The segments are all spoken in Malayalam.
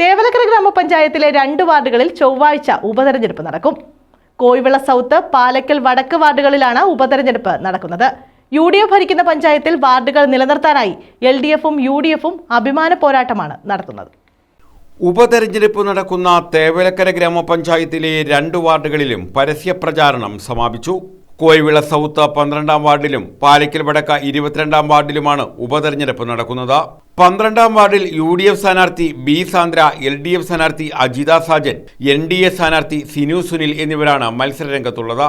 തേവലക്കര ഗ്രാമപഞ്ചായത്തിലെ രണ്ട് വാർഡുകളിൽ ചൊവ്വാഴ്ച ഉപതെരഞ്ഞെടുപ്പ് നടക്കും. കോഴിവിള സൗത്ത് പാലക്കൽ വടക്ക് വാർഡുകളിലാണ് ഉപതെരഞ്ഞെടുപ്പ് നടക്കുന്നത്. യു ഡി എഫ് ഭരിക്കുന്ന പഞ്ചായത്തിൽ വാർഡുകൾ നിലനിർത്താനായി എൽ ഡി എഫും യു ഡി എഫും അഭിമാന പോരാട്ടമാണ് നടത്തുന്നത്. ഉപതെരഞ്ഞെടുപ്പ് നടക്കുന്ന തേവലക്കര ഗ്രാമപഞ്ചായത്തിലെ രണ്ട് വാർഡുകളിലും പരസ്യ പ്രചാരണം സമാപിച്ചു. കോഴിവിള സൗത്ത് പന്ത്രണ്ടാം വാർഡിലും പാലക്കൽ വടക്ക ഇരുപത്തിരണ്ടാം വാർഡിലുമാണ് ഉപതെരഞ്ഞെടുപ്പ് നടക്കുന്നത്. പന്ത്രണ്ടാം വാർഡിൽ യു ഡി എഫ് സ്ഥാനാർത്ഥി B Sandra L D F സ്ഥാനാർത്ഥി Ajitha Sajan N D A സ്ഥാനാർത്ഥി സിനു സുനിൽ എന്നിവരാണ് മത്സരരംഗത്തുള്ളത്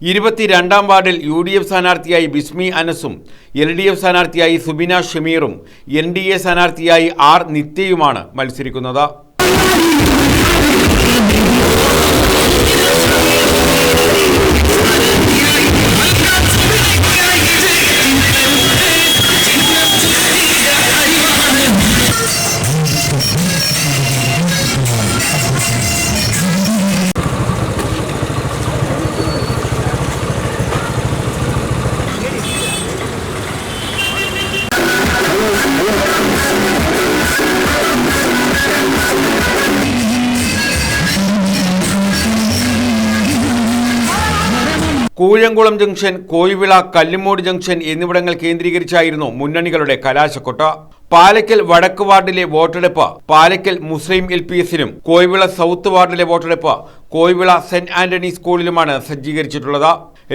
ഇരുപത്തിരണ്ടാം വാർഡിൽ യു ഡി എഫ് സ്ഥാനാർത്ഥിയായി ബിസ്മി അനസും എൽ ഡി എഫ് സ്ഥാനാർത്ഥിയായി സുബിന ഷമീറും എൻ ഡി എ സ്ഥാനാർത്ഥിയായി ആർ നിത്യയുമാണ് മത്സരിക്കുന്നത്. കൂഴംകുളം ജംഗ്ഷൻ കോയിവിള കല്ലുമോട് ജംഗ്ഷൻ എന്നിവിടങ്ങൾ കേന്ദ്രീകരിച്ചായിരുന്നു മുന്നണികളുടെ കലാശക്കൊട്ട. പാലക്കൽ വടക്ക് വാർഡിലെ വോട്ടെടുപ്പ് പാലക്കൽ മുസ്ലിം എൽ പി എസിനും കോയിവിള സൗത്ത് വാർഡിലെ വോട്ടെടുപ്പ് കോയിവിള സെന്റ് ആന്റണി സ്കൂളിലുമാണ് സജ്ജീകരിച്ചിട്ടുള്ളത്.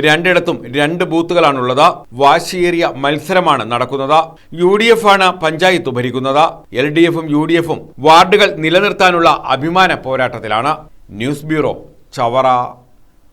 രണ്ടിടത്തും രണ്ട് ബൂത്തുകളാണുള്ളത്. വാശിയേറിയ മത്സരമാണ് നടക്കുന്നത്. യു ഡി എഫ് ആണ് പഞ്ചായത്ത് ഭരിക്കുന്നത്. എൽ ഡി എഫും യു ഡി എഫും വാർഡുകൾ നിലനിർത്താനുള്ള അഭിമാന പോരാട്ടത്തിലാണ്. News bureau Chavara.